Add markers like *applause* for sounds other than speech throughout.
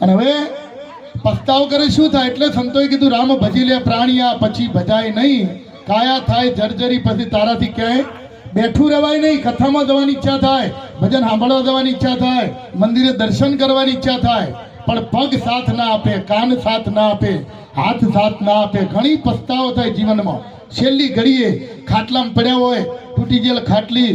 અને હવે પસ્તાવ કરે શું થાય? એટલે સંતોએ કીધું, રામ ભજી લે પ્રાણીયા, પછી ભજાય નહીં. કાયા થાય, જર્જરી, પછી તારાથી ક્યાંય બેઠું રહેવાય નહીં, કથામાં જવાની ઈચ્છા થાય, ભજન સાંભળવા જવાની ઈચ્છા થાય, મંદિરે દર્શન કરવાની ઈચ્છા થાય, પણ પગ સાથ ના આપે, કાન સાથ ના આપે, હાથ સાથ ના આપે. ઘણી પસ્તાવો થાય જીવનમાં. છેલ્લી ઘડીએ ખાટલામાં પડ્યા હોય, તૂટી ગયેલ ખાટલી,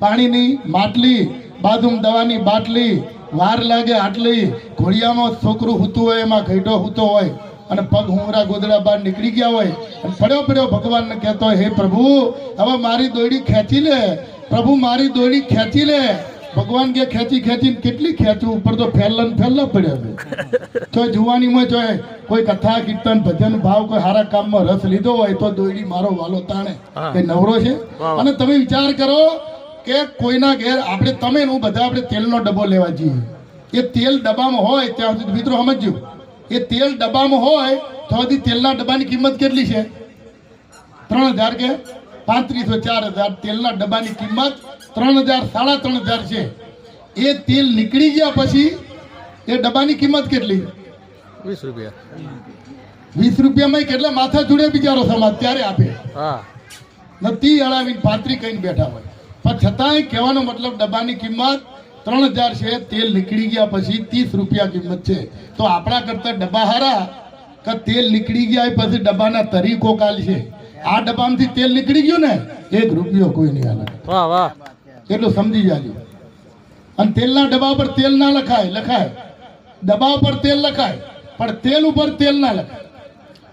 પાણીની માટલી બાજુમાં દવાની બાટલી વાર લાગે આટલી ઘોડિયામાં છોકરું હૂતું હોય એમાં ઘેટો હૂતો હોય અને પગ હુંગરા ગોદડા બહાર નીકળી ગયા હોય અને પડ્યો પડ્યો ભગવાનને કહેતો હે પ્રભુ હવે મારી દોયડી ખેંચી લે પ્રભુ મારી દોયડી ખેંચી લે. ભગવાન કે ખેંચી ખેંચીને કેટલી ખેંચું? ઉપર તો ફેલન ફેલલા પડ્યા છે. *laughs* તો જુવાનીમાં જો કોઈ કથા કીર્તન ભજન ભાવ કોઈ સારા કામમાં રસ લીધો હોય તો દોયડી મારો વાલો તાણે. કે નવરો છે? અને તમે વિચાર કરો કે કોઈના ઘેર આપણે તમે ને હું બધા આપણે તેલનો ડબ્બો લેવા જઈએ. એ તેલ ડબ્બામાં હોય ત્યાં સુધી મિત્રો સમજજો. એ તેલ ડબ્બામાં હોય તો હજી તેલના ડબ્બાની કિંમત કેટલી છે? ત્રણ હજાર કે? પાંત્રીસો ચાર હજાર. તેલના ડબ્બાની કિંમત ત્રણ હજાર સાડા ત્રણ હજાર છે. એ તેલ નીકળી ગયા પછી એ ડબ્બાની કિંમત કેટલી? વીસ રૂપિયા. વીસ રૂપિયામાં કેટલા? માથા જોડે બિચારો સમાજ ત્યારે આપે. હા. નથી અડાવીને પાત્રી કહીને બેઠા હોય. પણ છતાંય કહેવાનો મતલબ ડબ્બાની કિંમત ત્રણ હજાર છે તેલ નીકળી ગયા પછી ત્રીસ રૂપિયા કિંમત છે. તો આપણા કરતા ડબ્બા હારા કે તેલ નીકળી ગયા પછી ડબ્બાના તરીકો કાલ છે? આ ડબ્બામાંથી તેલ નીકળી ગયું ને એક રૂપિયો કોઈ નહીં હાલે. વાહ વાહ. એટલું સમજી જાજો. અને તેલના ડબ્બા પર તેલ ના લખાય લખાય. ડબ્બા ઉપર તેલ લખાય પણ તેલ ઉપર તેલ ના લખાય.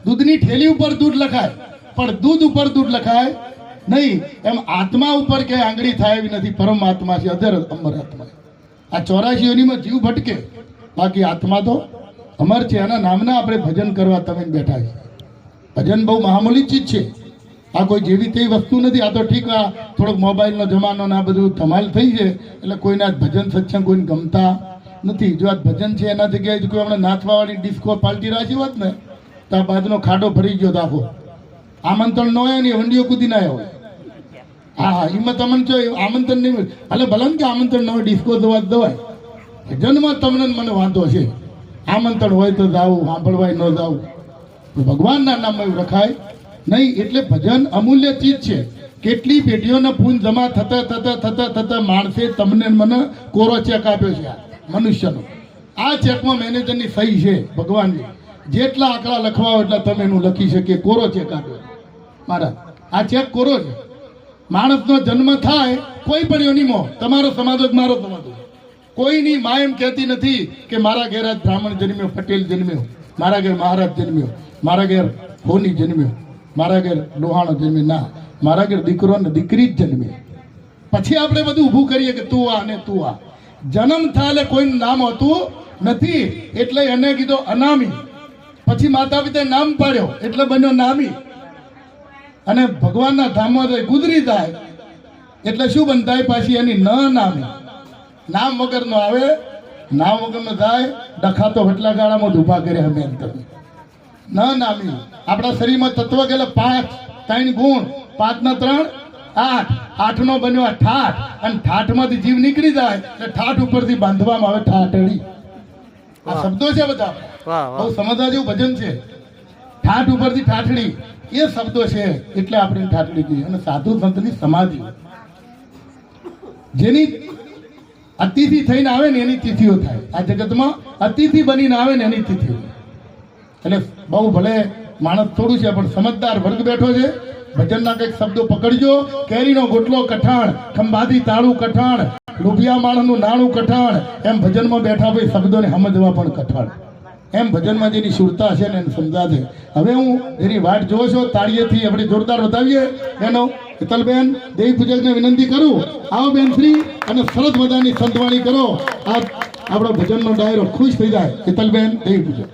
દૂધની ઠેલી ઉપર દૂધ લખાય પણ દૂધ ઉપર દૂધ લખાય નહીં, એમ આત્મા ઉપર કે આંગળી થાય એવી નથી, પરમાત્મા છે, અધર અમર આત્મા આ ચોરાશીઓનીમાં જીવ ભટકે, બાકી આત્મા તો અમર છે એના નામના આપણે ભજન કરવા તમે બેઠા છીએ. ભજન બહુ મામૂલી ચીજ છે. આ કોઈ જેવી તેવી વસ્તુ નથી, આ તો ઠીક, આ થોડોક મોબાઈલનો જમાનો ને આ બધું ધમાલ થઈ છે, એટલે કોઈને ભજન સત્સંગ કોઈને ગમતા નથી. જો આ ભજન છે એના જગ્યાએ કોઈ હમણાં નાચવાવાળી ડિસ્કો પાલટી રાખી હોત ને, તો આ બાજુનો ખાડો ભરી ગયો તો આમંત્રણ ન હોય ને હંડીઓ કૂદી ના હોય. હા હા, એમાં તમને જો આમંત્રણ નહીં મળે. ભલે કે આમંત્રણ ન હોય ડિસ્કો દવા દવાય. ભજનમાં તમને મને વાંધો છે. આમંત્રણ હોય તો જાવું સાંભળવાય ન જાવું ભગવાનના નામમાં એવું રખાય. નહીં, એટલે ભજન અમૂલ્ય ચીજ છે. કેટલી પેઢીઓના પૂન જમા થતા થતા થતા થતા માણસે તમને મને કોરો ચેક આપ્યો છે મનુષ્યનો. આ ચેકમાં મેનેજરની સહી છે ભગવાનની જેટલા આંકડા લખવા એટલા તમે એનું લખી શકીએ. કોરો ચેક આપ્યો. મારા, આ ચેક કોરો છે? માણસનો જન્મ થાય, કોઈ પણ યોનીમાં, તમારો સમાજ મારો સમાજ કોઈની મા એમ કહેતી નથી કે મારા ઘેર આજ બ્રાહ્મણ જન્મ્યો, પટેલ જન્મ્યો, મારા ઘેર મહારાજ જન્મ્યો, મારા ઘેર હોની જન્મ્યો, મારા ઘેર લોહાણો જન્મ્યો. ના, મારા ઘેર દીકરો ને દીકરી જ જન્મે. પછી આપણે બધું ઊભું કરીએ કે તું આ ને તું આ. જન્મ થાય કોઈનું નામ હતું નથી, એટલે એને કીધો અનામી. પછી માતા પિતાએ નામ પાડ્યો, એટલે બન્યો નામી. અને ભગવાનના ધામમાં જાય ગુજરી જાય એટલે શું બનતાય પાછી એની ન નામ. નામ વગરનો આવે નામ વગરનો જાય ડખાતો એટલા ગાળામાં જ ઊભા કર્યા અમે તમે ન નામી. આપણા શરીરમાં તત્વ ગયેલા પાંચ ત્રણ ગુણ. પાંચ ના ત્રણ આઠ. આઠ નો બન્યો આ ઠાઠ. અને ઠાઠમાંથી જીવ નીકળી જાય એટલે ઠાઠ ઉપરથી બાંધવામાં આવે ઠાઠડી આ શબ્દો છે બધા. બહુ સમજવા જેવું ભજન છે. ઠાઠ ઉપરથી ઠાઠડી એ શબ્દો છે એટલે આપણે ઠાઠડી કહીએ. અને સાધુ સંતની સમાધિ. જેની અતિથિ થઈને આવે ને એની તિથિઓ થાય. આ જગતમાં અતિથિ બનીને આવે ને એની તિથિઓ. એટલે બહુ ભલે માણસ થોડું છે, પણ સમજદાર વર્ગ બેઠો છે. ભજનના કંઈક શબ્દો પકડજો. કેરીનો ગોટલો કઠણ ખંભાતી તાળું કઠણ રૂપિયા માણસનું નાણું કઠણ. એમ ભજનમાં બેઠા ભાઈ શબ્દોને સમજવા પણ કઠાણ. એમ ભજનમાં જેની સુરતા છે ને એને સમજાશે હવે હું એની વાટ જોવો છો, તાળીએથી આપણે જોરદાર વધાવીએ. એનો હેતલબેન દેવી પૂજકને વિનંતી કરું. આવો બેન શ્રી, અને સરસ મજાની સંતવાણી કરો. આ આપણો ભજનનો ડાયરો ખુશ થઈ જાય. હેતલબેન દેવી પૂજક